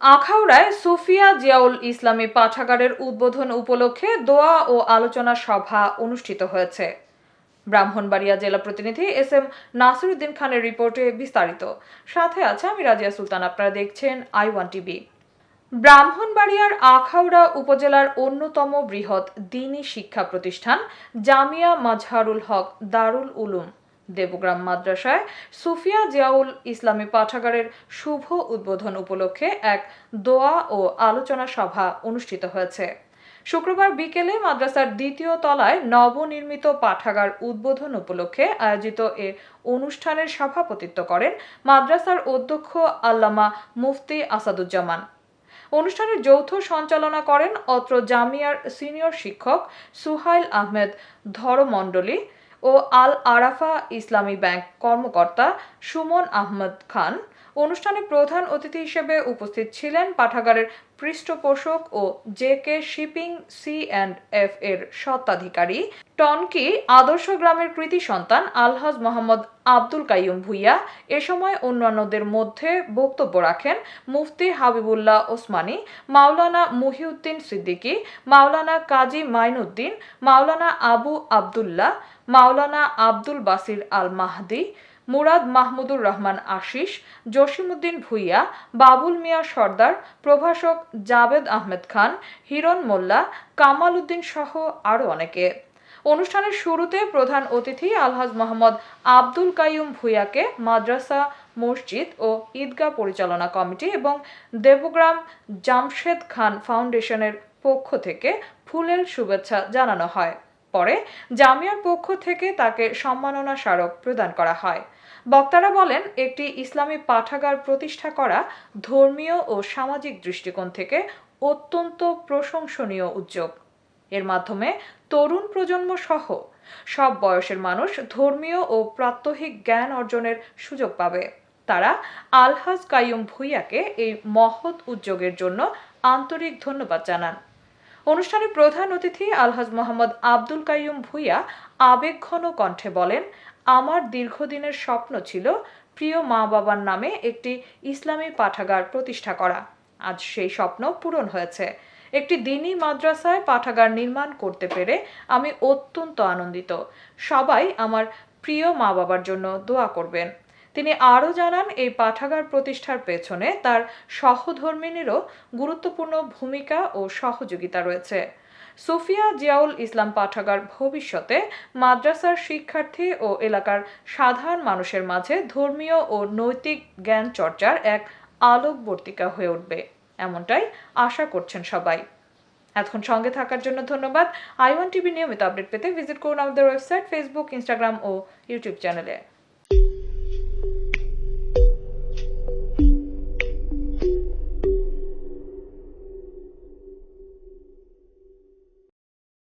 আখাউড়ায় সুফিয়া জিয়াউল ইসলামী পাঠাগারের উদ্বোধন উপলক্ষে দোয়া ও আলোচনা সভা অনুষ্ঠিত হয়েছে। ব্রাহ্মণবাড়িয়া জেলা প্রতিনিধি এস এম নাসিরুদ্দিন খানের রিপোর্টে বিস্তারিত। সাথে আছে আমি রাজিয়া সুলতান, আপনারা দেখছেন আই ওয়ান টিভি। ব্রাহ্মণবাড়িয়ার আখাউড়া উপজেলার অন্যতম বৃহৎ দিনী শিক্ষা প্রতিষ্ঠান জামিয়া মাজহারুল হক দারুল উলুম। দেবগ্রাম মাদ্রাসায় সুফিয়া জিয়াউল ইসলামী পাঠাগারের শুভ উদ্বোধন উপলক্ষে এক দোয়া ও আলোচনা সভা অনুষ্ঠিত হয়েছে। শুক্রবার বিকেলে মাদ্রাসার দ্বিতীয় তলায় নবনির্মিত পাঠাগার উদ্বোধন উপলক্ষে আয়োজিত এ অনুষ্ঠানের সভাপতিত্ব করেন মাদ্রাসার অধ্যক্ষ আল্লামা মুফতি আসাদুজ্জামান। অনুষ্ঠানের যৌথ সঞ্চালনা করেন অত্র জামিয়ার সিনিয়র শিক্ষক সুহাইল আহমেদ ধরমণ্ডলী ও আল আরাফা ইসলামী ব্যাংক কর্মকর্তা সুমন আহমদ খান অনুষ্ঠানে প্রধান অতিথি হিসেবে উপস্থিত ছিলেন পাঠাগারের পৃষ্ঠপোষক ও J K shipping C and F এর স্বত্বাধিকারী, টনকি আদর্শ গ্রামের কৃতি সন্তান আলহাজ মোহাম্মদ আব্দুল কাইয়ুম ভুইয়া। এ সময় অন্যান্যদের মধ্যে বক্তব্য রাখেন মুফতি হাবিবুল্লাহ ওসমানী, মাওলানা মুহিউদ্দিন সিদ্দিকী, মাওলানা কাজী মাইনুদ্দিন, মাওলানা আবু আবদুল্লাহ, মাওলানা আব্দুল বাসির আল মাহদি মুরাদ মাহমুদুর রহমান আশিস জসিমুদ্দিন ভুইয়া, বাবুল মিয়া সর্দার, প্রভাষক জাবেদ আহমেদ খান, হিরণ মোল্লা কামাল উদ্দিন সহ আরও অনেকে। অনুষ্ঠানের শুরুতে প্রধান অতিথি আলহাজ মোহাম্মদ আব্দুল কাইয়ুম ভুইয়াকে মাদ্রাসা, মসজিদ ও ঈদগাহ পরিচালনা কমিটি এবং দেবগ্রাম জামশেদ খান ফাউন্ডেশনের পক্ষ থেকে ফুলেল শুভেচ্ছা জানানো হয়। পরে জামিয়ার পক্ষ থেকে তাকে সম্মাননা স্মারক প্রদান করা হয়। বক্তারা বলেন, একটি ইসলামী পাঠাগার প্রতিষ্ঠা করা ধর্মীয় ও সামাজিক দৃষ্টিকোণ থেকে অত্যন্ত প্রশংসনীয় উদ্যোগ। এর মাধ্যমে তরুণ প্রজন্ম সহ সব বয়সের মানুষ ধর্মীয় ও প্রাত্যহিক জ্ঞান অর্জনের সুযোগ পাবে। তারা আলহাজ কাইয়ুম ভুইয়াকে এই মহৎ উদ্যোগের জন্য আন্তরিক ধন্যবাদ জানান। অনুষ্ঠানে প্রধান অতিথি আলহাজ মোহাম্মদ আব্দুল কাইয়ুম ভুইয়া আবেগঘন কণ্ঠে বলেন, আমার দীর্ঘদিনের স্বপ্ন ছিল প্রিয় মা বাবার নামে একটি ইসলামী পাঠাগার প্রতিষ্ঠা করা। আজ সেই স্বপ্ন পূরণ হয়েছে। একটি দিনই মাদ্রাসায় পাঠাগার নির্মাণ করতে পেরে আমি অত্যন্ত আনন্দিত। সবাই আমার প্রিয় মা বাবার জন্য দোয়া করবেন। তিনি আরও জানান, এই পাঠাগার প্রতিষ্ঠার পেছনে তার সহধর্মিনীরও গুরুত্বপূর্ণ ভূমিকা ও সহযোগিতা রয়েছে। সুফিয়া জিয়াউল ইসলাম পাঠাগার ভবিষ্যতে মাদ্রাসার শিক্ষার্থী ও এলাকার সাধারণ মানুষের মাঝে ধর্মীয় ও নৈতিক জ্ঞান চর্চার এক আলোকবর্তিকা হয়ে উঠবে। এমনটাই আশা করছেন সবাই। এতক্ষণ সঙ্গে থাকার জন্য ধন্যবাদ। আই ওয়ান টিভি নিয়মিত আপডেট পেতে ভিজিট করুন আমাদের ওয়েবসাইট, ফেসবুক, ইনস্টাগ্রাম ও ইউটিউব চ্যানেলে।